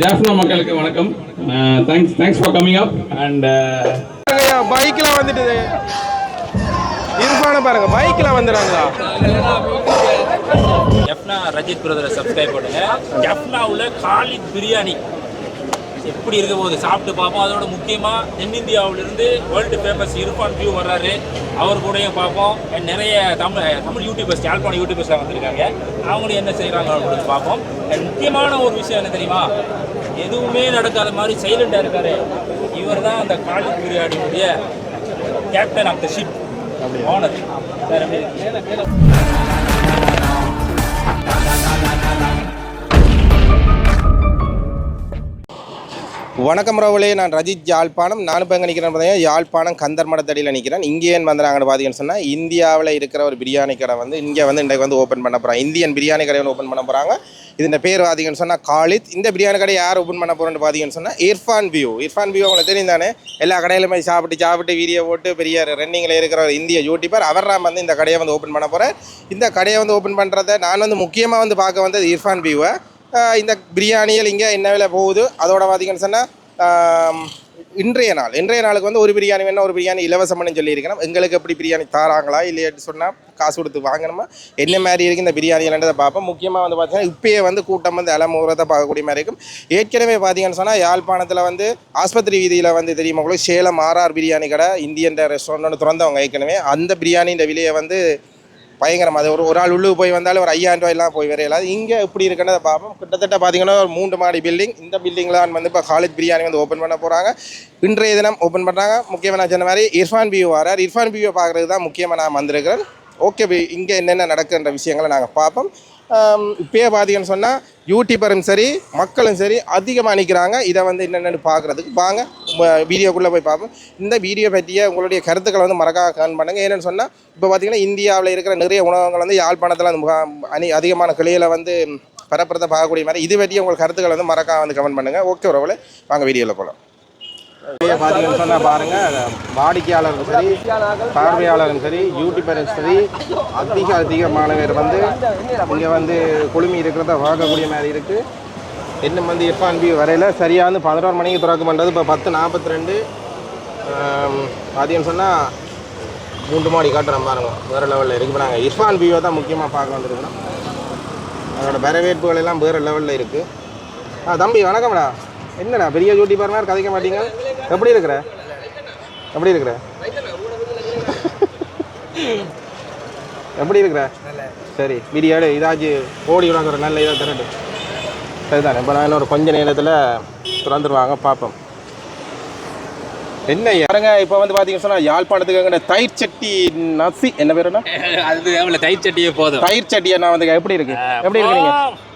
ஜாஃப்னா மக்களுக்கு வணக்கம். Thanks thanks for coming up and பைக்ல வந்துட்டு இருப்பான பாருங்க பைக்ல வந்துடுறாங்களா ஜப்னா ரஜித் பிரதரை சப்ஸ்கிரைப் பண்ணுங்க. ஜப்னாவில் காலித் பிரியாணி. எப்படி இருக்க போகுது? சாப்பிட்டு பார்ப்போம். அதோட முக்கியமாக தென்னிந்தியாவிலிருந்து வேர்ல்டு ஃபேமஸ் இர்ஃபான் வியூ வர்றாரு. அவர் கூடயும் பார்ப்போம். நிறைய தமிழ் தமிழ் யூடியூபர்ஸ் யாழ்ப்பாணம் யூடியூபர்ஸ்லாம் வந்திருக்காங்க. அவங்களும் என்ன செய்கிறாங்க அப்படின்னு பார்ப்போம். முக்கியமான ஒரு விஷயம் என்ன தெரியுமா? எதுவுமே நடக்காத மாதிரி சைலண்டாக இருக்காரு. இவர் தான் அந்த Khalid பிரியாணியுடைய captain of the ship owner வேற வணக்கம் ரவுலே நான் ரஜித் யாழ்ப்பாணம். நான் இப்போ எங்கே நிற்கிறேன் பார்த்தீங்கன்னா யாழ்ப்பாணம் கந்தர் மடத்தடியில் நிற்கிறேன் இங்கே ஏன் வந்தாங்கன்னு பார்த்தீங்கன்னு சொன்னால் இந்தியாவில் இருக்கிற ஒரு பிரியாணி கடை வந்து இங்கே வந்து இன்றைக்கு வந்து ஓப்பன் பண்ண போகிறாங்க இந்தியன் பிரியாணி கடை வந்து ஓப்பன் பண்ண போகிறாங்க இந்த பேர் பார்த்தீங்கன்னு சொன்னால் காலித். இந்த பிரியாணி கடை யார் ஓப்பன் பண்ண போகிறோன்னு பார்த்தீங்கன்னு சொன்னால் இர்ஃபான் வியூ. இர்ஃபான் வியூ உங்களுக்கு தெரியும் தானே? எல்லா கடையிலுமே சாப்பிட்டு சாப்பிட்டு வீடியோ போட்டு பெரிய ரன்னிங்கில் இருக்கிற ஒரு இந்திய யூடியூபர் அவர் நான் வந்து இந்த கடையை வந்து ஓப்பன் பண்ண போகிறேன் இந்த கடையை வந்து ஓப்பன் பண்ணுறத நான் வந்து முக்கியமாக வந்து பார்க்க வந்தது இர்ஃபான் வியூவை. இந்த பிரியாணிகள் இங்கே என்ன விலை போகுது? அதோட பார்த்தீங்கன்னு சொன்னால் இன்றைய நாள். இன்றைய நாளுக்கு வந்து ஒரு பிரியாணி வேணா ஒரு பிரியாணி இலவசம்னு சொல்லியிருக்கணும் எங்களுக்கு எப்படி பிரியாணி தாராங்களா இல்லையாட்டு சொன்னால் காசு கொடுத்து வாங்கணுமா? என்ன மாதிரி இருக்குது இந்த பிரியாணிகள்ன்றதை பார்ப்போம். முக்கியமாக வந்து பார்த்தீங்கன்னா இப்பயே வந்து கூட்டம் வந்து அலமுறதை பார்க்கக்கூடிய மாதிரி இருக்கும். ஏற்கனவே பார்த்தீங்கன்னு சொன்னால் யாழ்ப்பாணத்தில் வந்து ஆஸ்பத்திரி வீதியில் வந்து தெரியுமா உங்களுக்கு சேலம் ஆர்ஆர் பிரியாணி கடை இந்தியன் ரெஸ்டாரண்ட் திறந்தவங்க ஏற்கனவே. அந்த பிரியாணின்ற விலையை வந்து பயங்கரம். அது ஒரு ஒரு ஆள் உள்ளுக்கு போய் வந்தாலும் ஒரு ஐயாயிரம் ரூபாயெல்லாம் போய் வரையலாது இங்கே எப்படி இருக்குன்றதை பார்ப்போம். கிட்டத்தட்ட பார்த்தீங்கன்னா ஒரு மூன்று மாடி பில்டிங் இந்த பில்டிங்கில் வந்து இப்போ காலேஜ் பிரியாணி வந்து ஓப்பன் பண்ண போகிறாங்க இன்றைய தினம் ஓப்பன் பண்ணுறாங்க முக்கியமாக நான் சொன்ன மாதிரி இர்ஃபான் பியூ வரார். இர்ஃபான் பியூவை பார்க்குறது தான் முக்கியமாக நான் வந்திருக்கிறேன். ஓகே இங்கே என்னென்ன நடக்குன்ற விஷயங்களை நாங்கள் பார்ப்போம். இப்பயே பார்த்தீங்கன்னு சொன்னால் யூடியூபரும் சரி மக்களும் சரி அதிகமாக நிற்கிறாங்க இதை வந்து என்னென்னு பார்க்குறதுக்கு வாங்க வீடியோக்குள்ளே போய் பார்ப்போம். இந்த வீடியோ பற்றிய உங்களுடைய கருத்துக்களை வந்து மறக்காம கமெண்ட் பண்ணுங்கள் ஏன்னு சொன்னால் இப்போ பார்த்தீங்கன்னா இந்தியாவில் இருக்கிற நிறைய உணவகங்கள் வந்து யாழ்ப்பாணத்தில் அந்த அணி அதிகமான கிளையில் வந்து பரப்புறதை பார்க்கக்கூடிய மாதிரி இது பற்றிய உங்கள் கருத்துக்களை வந்து மறக்காம வந்து கமெண்ட் பண்ணுங்கள் ஓகே உறவுல வாங்க வீடியோவில் போகலாம் பார்த்தீங்கன்னு சொன்னால் பாருங்கள் வாடிக்கையாளரும் சரி பார்வையாளரும் சரி யூடியூபரும் சரி அதிக அதிகமான பேர் வந்து இங்கே வந்து குழுமி இருக்கிறத பார்க்கக்கூடிய மாதிரி இருக்குது இன்னும் வந்து இர்ஃபான் வியூ வரையில் சரியாக வந்து பதினோரு மணிக்கு திறக்க பண்ணுறது இப்போ பத்து நாற்பத்தி ரெண்டு பார்த்தீங்கன்னு சொன்னால் மூன்று மாடி காட்டுறோம் பாருங்க. வேறு லெவலில் இருக்குது இப்போ நாங்கள் இர்ஃபான் வியூவை தான் முக்கியமாக பார்க்க வந்திருக்கிறோம். அதோட வரவேற்புகள் எல்லாம் வேறு லெவலில் இருக்குது ஆ தம்பி வணக்கம்டா. என்னடா பெரிய யூடியூபர் மாதிரி கதைக்க மாட்டீங்க? எப்படி இருக்கிற? எப்படி இருக்கிற? எப்படி இருக்கிற? சரி வீடியோ எடு இதாச்சும் ஓடி விடாங்க ஒரு நல்ல இதாக திரட்டு சரிதானே இப்போ நான் ஒரு கொஞ்ச நேரத்தில் திறந்துருவாங்க பார்ப்போம். என்ன பாருங்க இப்போ வந்து பார்த்தீங்கன்னு சொன்னால் யாழ்ப்பாணத்துக்கு தயிர் சட்டி நசி என்ன பேர் அது தயிர் சட்டியே போதும். தயிர் சட்டி என்ன வந்து எப்படி இருக்கு? எப்படி இருக்கிறீங்க?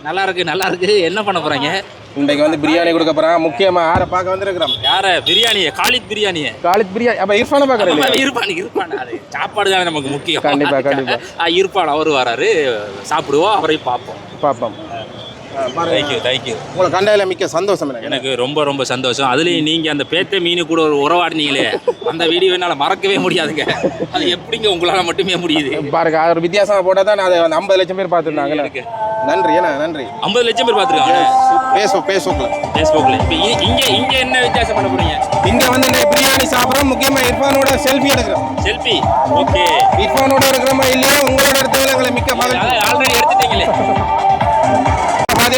நல்லா இருக்கு நல்லா இருக்கு. என்ன பண்ண போறாங்க? இன்றைக்கு வந்து பிரியாணி கொடுக்க போகிறாங்க முக்கியமாக யாரை பார்க்க வந்திருக்கிறோம்? யார? பிரியாணிய காலித் பிரியாணிய. காலேஜ் பிரியாணி அப்போ இர்ஃபானை பார்க்குறேன் இருப்பான் இருப்பான் அது சாப்பாடு தானே நமக்கு முக்கியம். கண்டிப்பா, கண்டிப்பா. இருப்பான் அவரு வராரு. சாப்பிடுவோம் அவரையும் பார்ப்போம். பார்ப்போம். தேங்க்யூ தேங்க்யூ உங்களை கண்டதில் மிக்க சந்தோஷம் எனக்கு எனக்கு ரொம்ப ரொம்ப சந்தோஷம். அதுலயும் நீங்க அந்த பேத்த மீன் கூட ஒரு உறவாடினீங்களே அந்த வீடியோ என்னால மறக்கவே முடியாதுங்க. அது எப்படிங்க உங்களால மட்டுமே முடியுது? பாருங்க அது ஒரு வித்தியாசமாக போட்டால் தான் வந்து ஐம்பது லட்சம் பேர் பார்த்துருந்தாங்கல்ல எனக்கு நன்றி ஏன்னா நன்றி. ஐம்பது லட்சம் பேர் பார்த்துருக்காங்க. பேசுவோம் ஃபேஸ்புக்கில் இப்போ இங்க இங்க என்ன வித்தியாசம் பண்ண போறீங்க? இங்கே வந்து பிரியாணி சாப்பிட்றோம் முக்கியமாக இர்ஃபானோட செல்ஃபி எடுக்கிறோம். செல்ஃபி ஓகே இர்ஃபானோட இருக்கிறோமா இல்லையா? உங்களோட இடத்துல எங்களை மிக்க மகிழ்ச்சி. ஆல்ரெடி எடுத்துட்டீங்களே.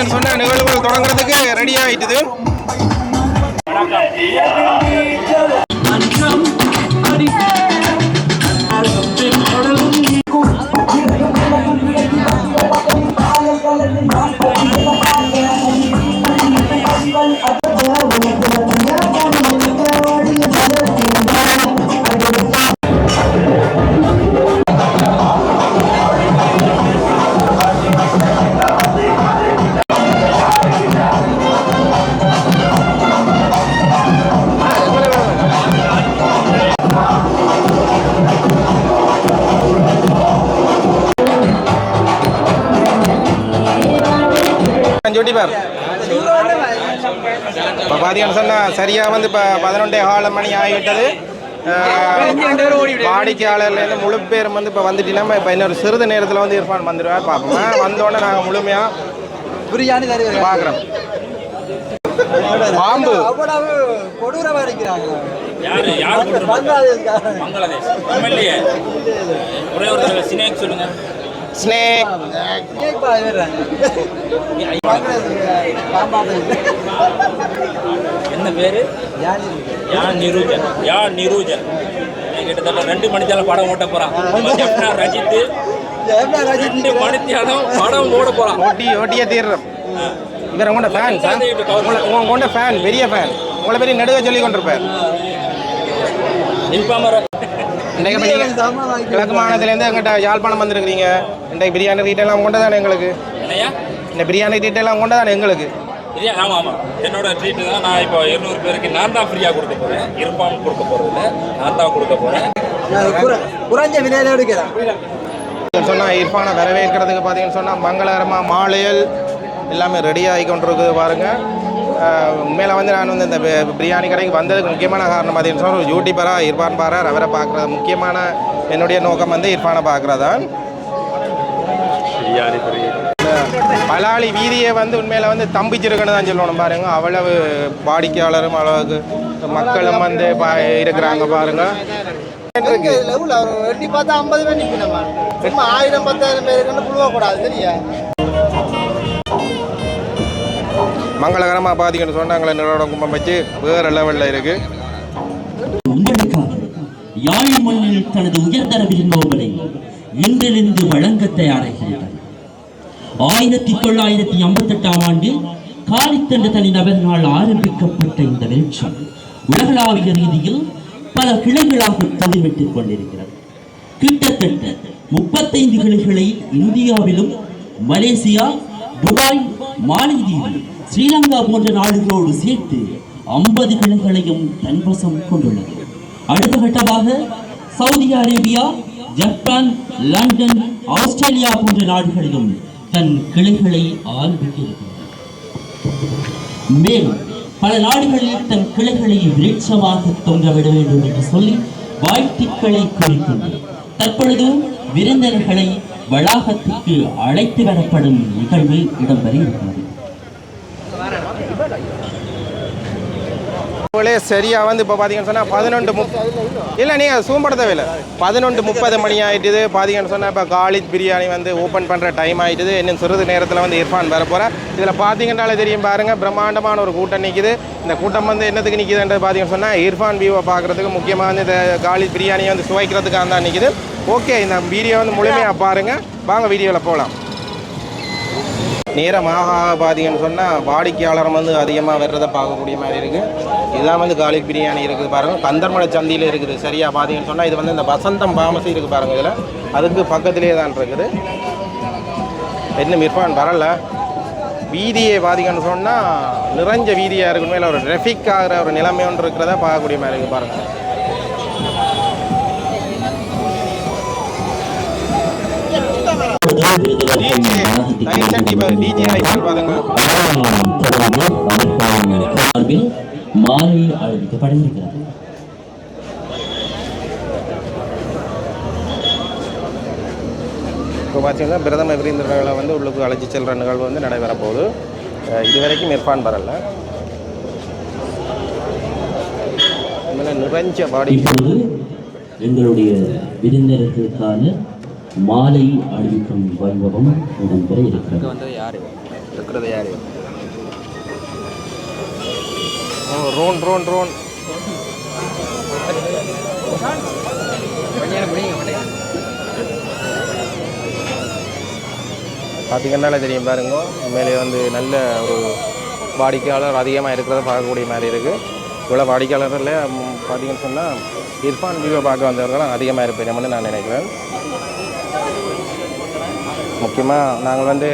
அப்படின்னு சொன்ன நிகழ்வுகள் தொடங்குறதுக்கு ரெடி ஆயிட்டுது சரியாக வந்து இப்போ பதினொன்றே கால மணி ஆகிவிட்டது. வாடிக்கையாளர்லேருந்து முழு பேரும் வந்து இப்போ வந்துட்டீங்கன்னா இப்போ இன்னொரு சிறிது நேரத்தில் வந்து இர்ஃபான் வந்துடுவார் பார்ப்போம் வந்தோடனே நாங்கள் முழுமையாக பிரியாணி தருவாங்க பார்க்குறோம் பாம்பு. அவ்வளவு கொடூரமா இருக்கிறாங்க. பங்களாதேஷ். எம்எல்ஏ ஒரே ஒரு தடவை சினேக் சொல்லுங்க. ஸ்னேக். என்ன பேரு? யான் நிரூஜன். யான் நிரூஜன். கிட்டத்தட்ட ரெண்டு மணித்தால படம் ஓட்ட போறான் நம்ம ஜெஃப்னா ரஜித் எவ்வளோ ரஜினி ரெண்டு மணித்தியாலம் படம் ஓட போறான் ஓட்டி ஓட்டியே தீர்றோம். இவர் உங்களோட ஃபேன் சார். உங்களை கொண்ட ஃபேன் பெரிய ஃபேன் உங்களை பெரிய நடுவே சொல்லி கொண்டிருப்பார். இன்ஃபார்மர். இன்றைக்கு நீங்கள் கிழக்கு மாநிலத்திலேருந்து எங்கிட்ட யாழ்ப்பாணம் வந்திருக்கிறீங்க? இன்றைக்கு பிரியாணி ரீட்டெல்லாம் கொண்டு தானே எங்களுக்கு? என்னையா இந்த பிரியாணி ரீட்டெல்லாம் கொண்டு தானே எங்களுக்கு? ஆமாம் ஆமாம் என்னோட ட்ரீட் தான் நான் இப்போ இருநூறு பேருக்கு நான் தான் ஃப்ரீயாக கொடுக்க போகிறேன் இருப்பான் கொடுக்க போகிறது இல்லை நான் தான் கொடுக்க போகிறேன் குறைஞ்ச விலையில எடுக்கிறேன். சொன்னால் இர்ஃபானை வரவேற்கிறதுக்கு பார்த்தீங்கன்னு சொன்னால் மங்களகரமாக மாலையல் எல்லாமே ரெடி ஆகி கொண்டிருக்குது பாருங்கள் உண்மையில் வந்து நான் வந்து இந்த பிரியாணி கடைக்கு வந்ததுக்கு முக்கியமான காரணம் பார்த்தீங்கன்னு சொன்னால் ஒரு யூடியூபராக இர்ஃபான் பாரார் அவரை பார்க்குறது முக்கியமான என்னுடைய நோக்கம் வந்து இர்ஃபானை பார்க்குறதான் பலாளி வீதியை வந்து உண்மையில் வந்து தம்பிச்சிருக்குன்னு தான் சொல்லணும் பாருங்க. அவ்வளவு வாடிக்கையாளரும் அளவுக்கு மக்களும் வந்து பா- இருக்கிறாங்க பாருங்க. எட்டி பார்த்தா ஐம்பது பேர் நிற்கணும் ஆயிரம் பத்தாயிரம் பேருக்கு புழுவ கூடாது சரியா? மங்களகரமாக பார்த்தீங்கன்னு சொன்னாங்களே நிறுவன கும்பம் வச்சு வேறு லெவலில் இருக்குது யாழ் மண்ணில் தனது உயர்தர விருந்தோம்பலை இன்றிலிருந்து வழங்க தயாராகிறது ஆயிரத்தி தொள்ளாயிரத்தி ஐம்பத்தெட்டாம் ஆண்டு காலித் என்ற ஆரம்பிக்கப்பட்ட இந்த வெளிச்சம் உலகளாவிய ரீதியில் பல கிளைகளாக பதிவிட்டுக் கொண்டிருக்கிறது. கிட்டத்தட்ட முப்பத்தைந்து கிளைகளை இந்தியாவிலும் மலேசியா துபாய் மாலைதீவு ஸ்ரீலங்கா போன்ற நாடுகளோடு சேர்த்து ஐம்பது கிளைகளையும் தன்வசம் கொண்டுள்ளது. அடுத்த கட்டமாக Saudi Arabia Japan London Australia போன்ற நாடுகளிலும் தன் கிளைகளை மேலும் பல நாடுகளில் தன் கிளைகளை விருட்சமாக தொங்கவிட வேண்டும் என்று சொல்லி வாழ்த்துக்களை குறிக்கின்றன தற்பொழுது விருந்தினர்களை வளாகத்துக்கு அழைத்து வரப்படும் நிகழ்வு இடம்பெற இருக்கிறது. அவங்களே சரியாக வந்து இப்போ பார்த்தீங்கன்னு சொன்னால் பதினொன்று முப் இல்லை நீங்கள் சூம்பட தேவையில்லை. பதினொன்று முப்பது மணி ஆயிட்டுது. பார்த்தீங்கன்னு சொன்னால் இப்போ காலித் பிரியாணி வந்து ஓப்பன் பண்ணுற டைம் ஆயிட்டுது. இன்னும் சிறிது நேரத்தில் வந்து இர்ஃபான் வர போகிறேன் இதில் பார்த்தீங்கன்னாலே தெரியும் பாருங்கள் பிரம்மாண்டமான ஒரு கூட்டம் நிற்கிது இந்த கூட்டம் வந்து என்னத்துக்கு நிற்கிதுன்றது பார்த்தீங்கன்னு சொன்னால் இர்ஃபான் வியூவை பார்க்குறதுக்கு முக்கியமாக வந்து இந்த காலித் பிரியாணியை வந்து சுவைக்கிறதுக்காக தான் நிற்கிது ஓகே இந்த வீடியோ வந்து முழுமையாக பாருங்கள் வாங்க வீடியோவில் போகலாம் நேரமாக பார்த்தீங்கன்னு சொன்னால் வாடிக்கையாளர் வந்து அதிகமாக வர்றதை பார்க்கக்கூடிய மாதிரி இருக்குது இதுதான் வந்து காலிக் பிரியாணி இருக்குது பாருங்கள் கந்தர்மலை சந்தியில் இருக்குது சரியாக பார்த்தீங்கன்னு சொன்னால் இது வந்து இந்த வசந்தம் பாமசி இருக்குது பாருங்கள் இதில் அதுக்கு பக்கத்திலே தான் இருக்குது இன்னும் இர்ஃபான் வரல வீதியை பார்த்தீங்கன்னு சொன்னால் நிறைஞ்ச வீதியாக இருக்கணும் மேலே ஒரு traffic ஆகிற ஒரு நிலைமை ஒன்று இருக்கிறத பார்க்கக்கூடிய மாதிரி இருக்குது பாருங்கள் லைட் தட்டி டிஜே பாருங்க அழைக்கப்பட இருக்கிறது இப்போ பார்த்தீங்கன்னா பிரதம விருந்தினர்களை வந்து உள்ளுக்கு அழைச்சி செல்கிற நிகழ்வு வந்து நடைபெற போகுது அஹ் இதுவரைக்கும் இர்ஃபான் வரல நிறைஞ்ச பாடி இப்பொழுது எங்களுடைய விருந்தினர்களுக்கான மாலை அணிவிக்கும் வைபவம் இடம்பெற இருக்கிறது. வந்து யார்? இருக்கிறது யார்? ஓ ரோன் ரோன். ரோன் பார்த்தீங்கன்னாலே தெரியும் பாருங்க. உண்மையிலே வந்து நல்ல ஒரு வாடிக்கையாளர் அதிகமாக இருக்கிறத பார்க்கக்கூடிய மாதிரி இருக்குது இவ்வளோ வாடிக்கையாளரில் பார்த்தீங்கன்னு சொன்னால் இர்ஃபான் வியூவை பார்க்க வந்தவர்களும் அதிகமாக இருப்பேன் நான் நினைக்கிறேன். முக்கியமாக நாங்கள் வந்து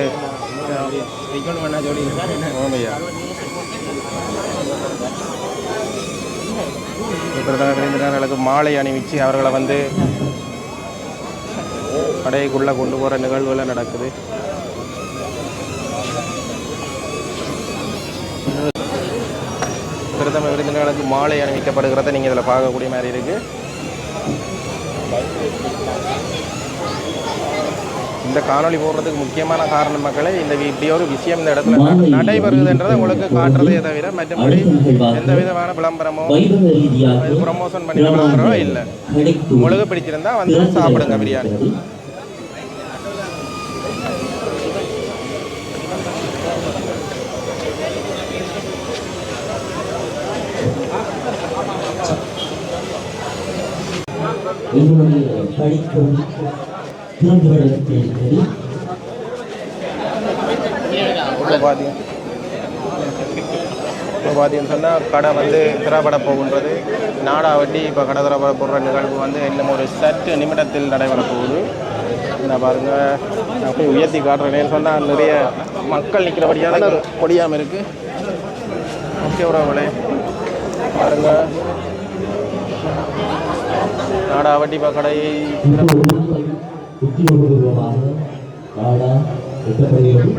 பிரதமர் பிரதம விருந்தினர்களுக்கு மாலை அணிவிச்சு அவர்களை வந்து கடைக்குள்ளே கொண்டு போகிற நிகழ்வுகள் நடக்குது. பிரதம விருந்தினர்களுக்கு மாலை அணிவிக்கப்படுகிறத நீங்கள் இதில் பார்க்கக்கூடிய மாதிரி இருக்குது இந்த காணொளி போடுறதுக்கு முக்கியமான காரணம் மக்களே இந்த இப்படி ஒரு விஷயம் இந்த இடத்துல நட- நடைபெறுதுன்றதை உங்களுக்கு காட்டுறதே தவிர மற்றபடி எந்த விதமான விளம்பரமோ ப்ரமோஷன் பண்ணி விளம்பரமோ இல்லை. உங்களுக்கு பிடிச்சிருந்தா வந்து சாப்பிடுங்க பிரியாணி. எங்களுடைய படிக்கும் திறந்து இப்போ பார்த்தீங்கன்னு சொன்னால் கடை வந்து திரைப்பட போகுன்றது. நாடா வட்டி இப்போ கடை திரைப்பட போடுற நிகழ்வு வந்து இன்னும் ஒரு சற்று நிமிடத்தில் நடைபெற போகுது. நான் பாருங்க. நான் போய் உயர்த்தி காட்டுறேன்னு சொன்னால் நிறைய மக்கள் நிற்கிறபடியான கொடியாமல் இருக்குது ஓகே உறவுகளே. பாருங்க. நாடா வட்டி இப்போ கடை உத்தியோகபூர்வமாக நாடா எட்டப்படுகிறது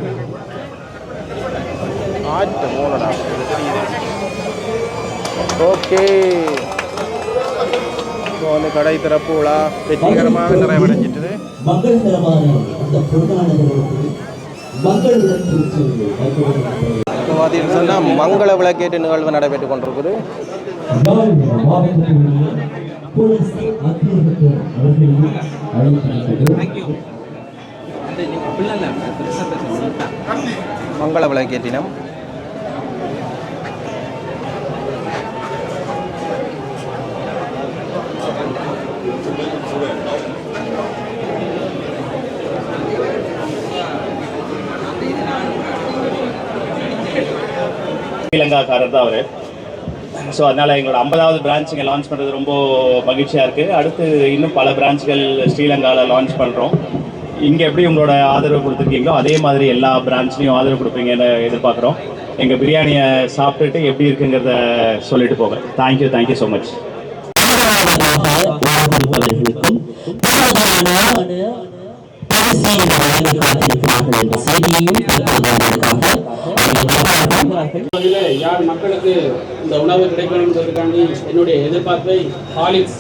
ஓகே இப்போ வந்து கடை திறப்பு விழா வெற்றிகரமாக நிறைவடைஞ்சிட்டது மங்களகரமான அந்த மங்கள விளக்கு வைக்கப்பட்டிருக்கிறது. இப்போ பார்த்தீங்கன்னு சொன்னால் மங்கள விளக்கேட்டு நிகழ்வு நடைபெற்றுக் கொண்டிருக்குது போலீஸ் மங்கள விளக்கேற்றினம் ஸ்ரீலங்காக்காரர் தான் அவர். ஸோ அதனால் எங்களோட ஐம்பதாவது பிரான்ச் லான்ச் பண்ணுறது ரொம்ப மகிழ்ச்சியாக இருக்குது அடுத்து இன்னும் பல பிரான்ச்சுகள் ஸ்ரீலங்காவில் லான்ச் பண்ணுறோம் இங்கே எப்படி உங்களோட ஆதரவு கொடுத்துருக்கீங்களோ அதே மாதிரி எல்லா பிரான்ச்லேயும் ஆதரவு கொடுப்பீங்கன்னு எதிர்பார்க்குறோம். எங்கள் பிரியாணியை சாப்பிட்டுட்டு எப்படி இருக்குங்கிறத சொல்லிட்டு போங்க. தேங்க்யூ தேங்க்யூ ஸோ மச் யார் மக்களுக்கு இந்த உணவு கிடைக்கணுன்றதுக்காண்டி என்னுடைய எதிர்பார்ப்பை ஹாலிக்ஸ்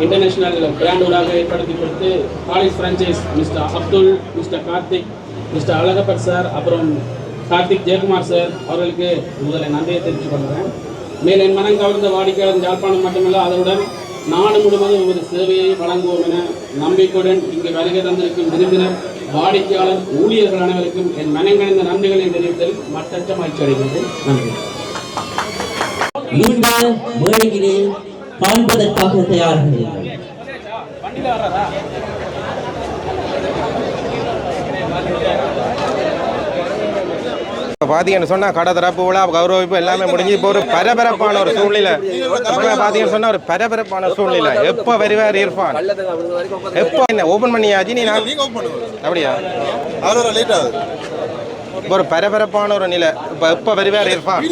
இன்டர்நேஷனல் பிராண்ட் ஊடாக ஏற்படுத்தி கொடுத்து college franchise mister Abdul mister Karthik mister Alagappar sir அப்புறம் கார்த்திக் ஜெயக்குமார் சார் அவர்களுக்கு முதல்ல நன்றியை தெரிவித்துக் கொள்கிறேன். மேல் என் மனம் கவர்ந்த வாடிக்கையாளர் யாழ்ப்பாணம் மட்டுமல்ல அதனுடன் நாடு முழுவதும் ஒரு சேவையை வழங்குவோம் என நம்பிக்கையுடன் இங்கு வருகை தந்திருக்கும் விருந்தினர் வாடிக்கையாளர் ஊழியர்கள் அனைவருக்கும் என் மனங்கணிந்த நன்றிகளை தெரிவித்தல் மட்டற்ற மகிழ்ச்சி அடைகிறது நன்றி இந்த காண்பதற்காக தயார்கள் பார்த்தீங்கன்னு சொன்னால் கடை திறப்பு விழா கௌரவிப்பு எல்லாமே முடிஞ்சு இப்போ ஒரு பரபரப்பான ஒரு சூழ்நிலை. பார்த்தீங்கன்னு சொன்னால் ஒரு பரபரப்பான சூழ்நிலை. எப்போ வருவார் இர்ஃபான் எப்போ என்ன ஓப்பன் பண்ணியாச்சு? நீ நான் அப்படியா? ஒரு பரபரப்பான ஒரு நிலை. இப்போ எப்போ வருவார் இர்ஃபான்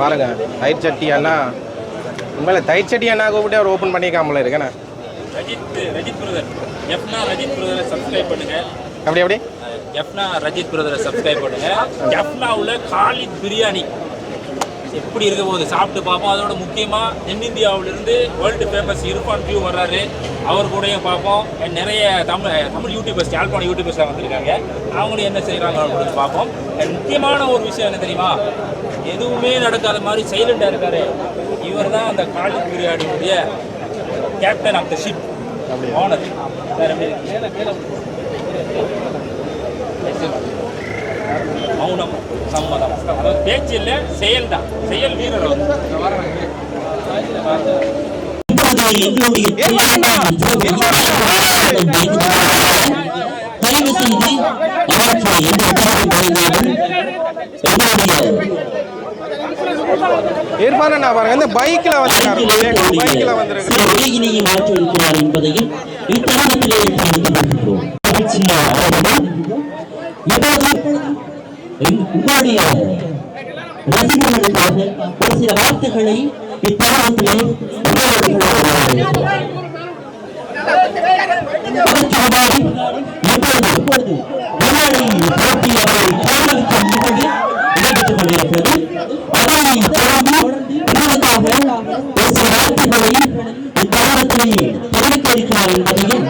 வீடியோ எடுக்கிறீங்க ஒருவன். ஆ, right. பாருங்க தயிர் சட்டி அண்ணா உண்மையில தயிர் சட்டி அண்ணா கூப்பிட்டு அவர் ஓப்பன் பண்ணிக்காமல இருக்கேண்ணே ரஜித் ரஜித் பிரதர் எஃப்னா ரஜித் பிரதரை சப்ஸ்கிரைப் பண்ணுங்க அப்படி அப்படி எஃப்னா ரஜித் பிரதரை சப்ஸ்கிரைப் பண்ணுங்க எஃப்னாவில் காலித் பிரியாணி எப்படி இருக்க போகுது? சாப்பிட்டு பார்ப்போம். அதோட முக்கியமாக தென்னிந்தியாவிலிருந்து வேர்ல்டு ஃபேமஸ் இர்ஃபான் வியூ வர்றாரு. அவர் கூடயும் பார்ப்போம். நிறைய தமிழ் தமிழ் யூடியூபர்ஸ் யாழ்ப்பாண யூடியூபர்ஸ்லாம் வந்திருக்காங்க. அவங்களும் என்ன செய்கிறாங்க அப்படின்னு பார்ப்போம். முக்கியமான ஒரு விஷயம் என்ன தெரியுமா? எதுவுமே நடக்காத மாதிரி சைலண்டாக இருக்கார். இவர் தான் அந்த Khalid பிரியாணியுடைய captain of the ship owner வேற மௌனம் சம்மதம். அதாவது பேச்சு இல்லை செயல் தான் செயல் வீரர் தயவு செய்து அவற்றை எந்த பாருங்க. இந்த வந்திருக்கு என்பதையும் இத்தருணத்திலே கொள்கிறோம் இப்போது எங்- உங்களுடைய ரசிகர்களுக்காக ஒரு சில வார்த்தைகளை இத்தருணத்திலே இப்பொழுது என்பதையும்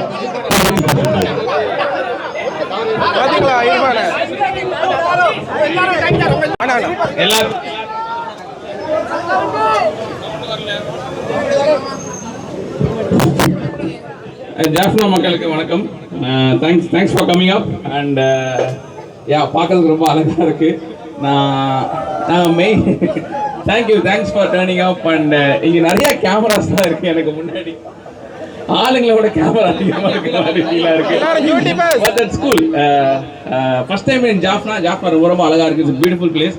ஜாஃப்னா மக்களுக்கு வணக்கம். Thanks thanks for coming up and yeah பார்க்கறதுக்கு ரொம்ப அழகாக இருக்கு. நான் நான் main thank you thanks for turning up and இங்கே நிறைய கேமராஸ் தான் இருக்கு எனக்கு முன்னாடி. ஆளுங்களோட கேமரா அதிகமாக இருக்கு மாதிரி ஃபீலாக இருக்கு. எல்லாரும் YouTubers but that's cool first time in Jaffna Jaffna ரொம்ப ரொம்ப அழகா இருக்கு. இட்ஸ் பியூட்டிஃபுல் பிளேஸ்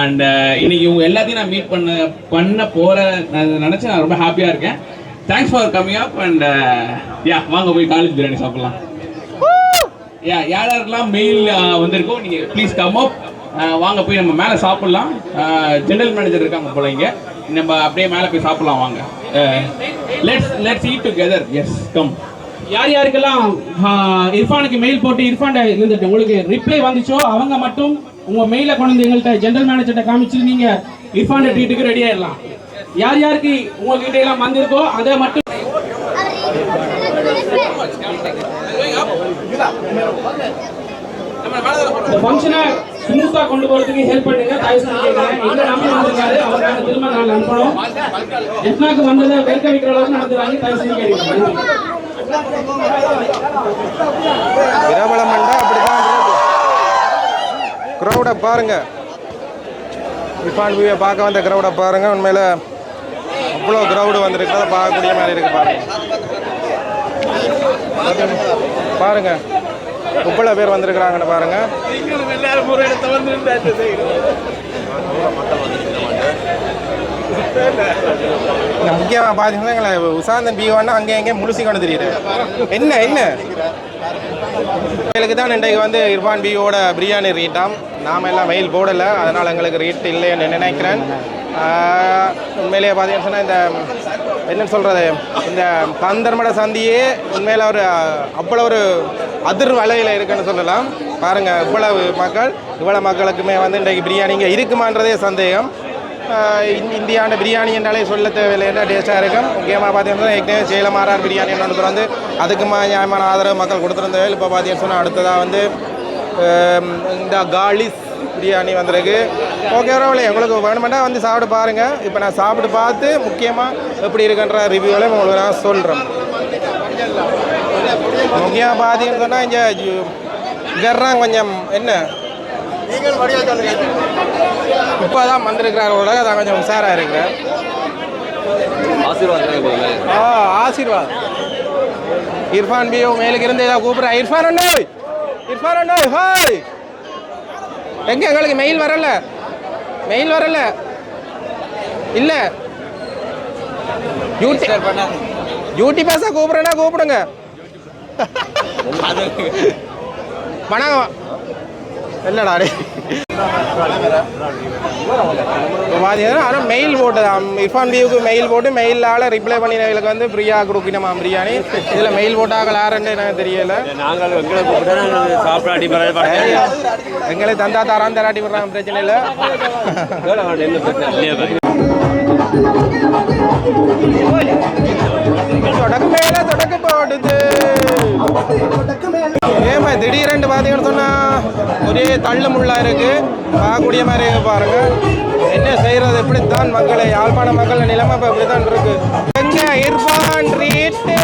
அண்ட் இன்னைக்கு இவங்க எல்லாத்தையும் நான் மீட் பண்ண பண்ண போற நான் நினைச்சு நான் ரொம்ப ஹாப்பியா இருக்கேன். Thanks for coming up and yeah வாங்க போய் காலேஜ் பிரியாணி சாப்பிடலாம். யா யார் யாருக்கெல்லாம் மெயில் வந்திருக்கோ நீங்க ப்ளீஸ் கம் அப் வாங்க போய் நம்ம மேலே சாப்பிடலாம். ஜெனரல் மேனேஜர் இருக்காங்க போல இங்க. நம்ம அப்படியே மேலே போய் சாப்பிடலாம் வாங்க. Let's let's eat together yes come யார் யாருக்கெல்லாம் இர்ஃபானுக்கு மெயில் போட்டு இர்ஃபான் இருந்துட்டு உங்களுக்கு ரிப்ளை வந்துச்சோ அவங்க மட்டும் உங்க மெயில கொண்டு வந்து எங்கள்கிட்ட ஜெனரல் மேனேஜர்கிட்ட காமிச்சு நீங்க இர்ஃபான் ட்ரீட்டுக்கு ரெடி ஆயிடலாம் யார் யாருக்கு உங்ககிட்ட எல்லாம் வந்திருக்கோ அதை மட்டும் இந்த ஃபங்க்ஷனை ஸ்மூத்தா கொண்டு போறதுக்கு ஹெல்ப் பண்ணுங்க. தயவு செஞ்சு கேட்கிறேன் எங்க நம்பி வந்திருக்காரு அவருக்கான திரும்ப நாங்கள் அனுப்பணும் எட்னாக்கு வந்ததை வெறுக்க வைக்கிற அளவுக்கு நடந்துறாங்க தயவு செஞ்சு கேட்கிறேன் பிரபலம் அப்படிதான் க்ரௌடை பாருங்க. இஃபான் வியூவை பார்க்க வந்த க்ரௌடை பாருங்க. உண்மையில் அவ்வளோ க்ரௌடு வந்திருக்கிறத பார்க்கக்கூடிய மாதிரி இருக்கு பாருங்க. பாருங்க. இவ்வளோ பேர் வந்திருக்கிறாங்கன்னு பாருங்க. முக்கியமாக பார்த்தீங்கன்னா எங்களை உசாந்தன் பிவான்னா அங்கே எங்கே முழுசி கொண்டு தெரியுது. என்ன என்ன? எங்களுக்கு தான் இன்றைக்கு வந்து இர்ஃபான் பியோட பிரியாணி ரீட்டாம் நாம எல்லாம் மெயில் போடலை அதனால் எங்களுக்கு ரீட் இல்லைன்னு நினைக்கிறேன். உண்மையிலேயே பார்த்தீங்கன்னு இந்த என்னன்னு சொல்கிறது இந்த பந்தர்மட சந்தியே உண்மையில் ஒரு அவ்வளோ ஒரு அதிர் வலையில் இருக்குன்னு சொல்லலாம். பாருங்கள் இவ்வளவு மக்கள் இவ்வளோ மக்களுக்குமே வந்து இன்றைக்கு பிரியாணி இங்கே இருக்குமான்றதே சந்தேகம். இந்~ இந்தியாண்ட பிரியாணி என்றாலே சொல்ல தேவையில்லை டேஸ்ட்டாக இருக்கும். முக்கியமாக பார்த்தீங்கன்னா ஏற்கனவே சேலமாரார் பிரியாணி ஒன்று வந்து அதுக்குமா நியாயமான ஆதரவு மக்கள் கொடுத்துருந்தது. இப்போ பார்த்தீங்கன்னு சொன்னால் அடுத்ததாக வந்து இந்த காலிஸ் பிரியாணி வந்திருக்கு. ஓகே இல்லை உங்களுக்கு வேணுமெண்டா வந்து சாப்பிட்டு பாருங்கள் இப்போ நான் சாப்பிட்டு பார்த்து முக்கியமாக எப்படி இருக்குன்ற ரிவ்யூவில் உங்களுக்கு நான் சொல்கிறேன் முக்கியமாக பார்த்தீங்கன்னு சொன்னால் இங்கே கர்றான் கொஞ்சம் என்ன? இப்போ தான் வந்திருக்கிறாரோட அதான் கொஞ்சம் உஷாராக இருக்கிறேன் ஆ ஆசீர்வாத். இர்ஃபான் பியோ மேலுக்கு இருந்து ஏதாவது கூப்பிட்றேன் இர்ஃபான் அண்ணா இர்ஃபான் அண்ணா ஹாய்! எங்க எங்களுக்கு மெயில் வரல? மெயில் வரல. இல்ல. யூடி யூடி பேச கூப்பிடுறேன்னா கூப்பிடுங்க. வணக்கம். இல்லடா டே இப்போ பார்த்தீங்கன்னா ஆனால் மெயில் போட்டு இர்ஃபான் வியூக்கு மெயில் போட்டு மெயிலால் ரிப்ளை பண்ணினவங்களுக்கு வந்து ஃப்ரீயாக கொடுக்கணுமா பிரியாணி? இதில் மெயில் போட்டாங்க யாருன்னு எனக்கு தெரியல. நாங்கள் எங்களை தந்தா தரான் தராட்டி விடுறாங்க பிரச்சனை இல்லை. தொடக்கு மேல தொடக்கு போடுது திடீரென்று பார்த்தீங்கன்னு சொன்னால் ஒரே தள்ளு முள்ளாக இருக்குது பார்க்கக்கூடிய மாதிரி பாருங்கள் என்ன என்ன எப்படி தான் மக்களை யாழ்ப்பாண மக்கள் நிலைமை இப்போ இப்படித்தான் இருக்குது எங்க இர்ஃபான் ரீட்டு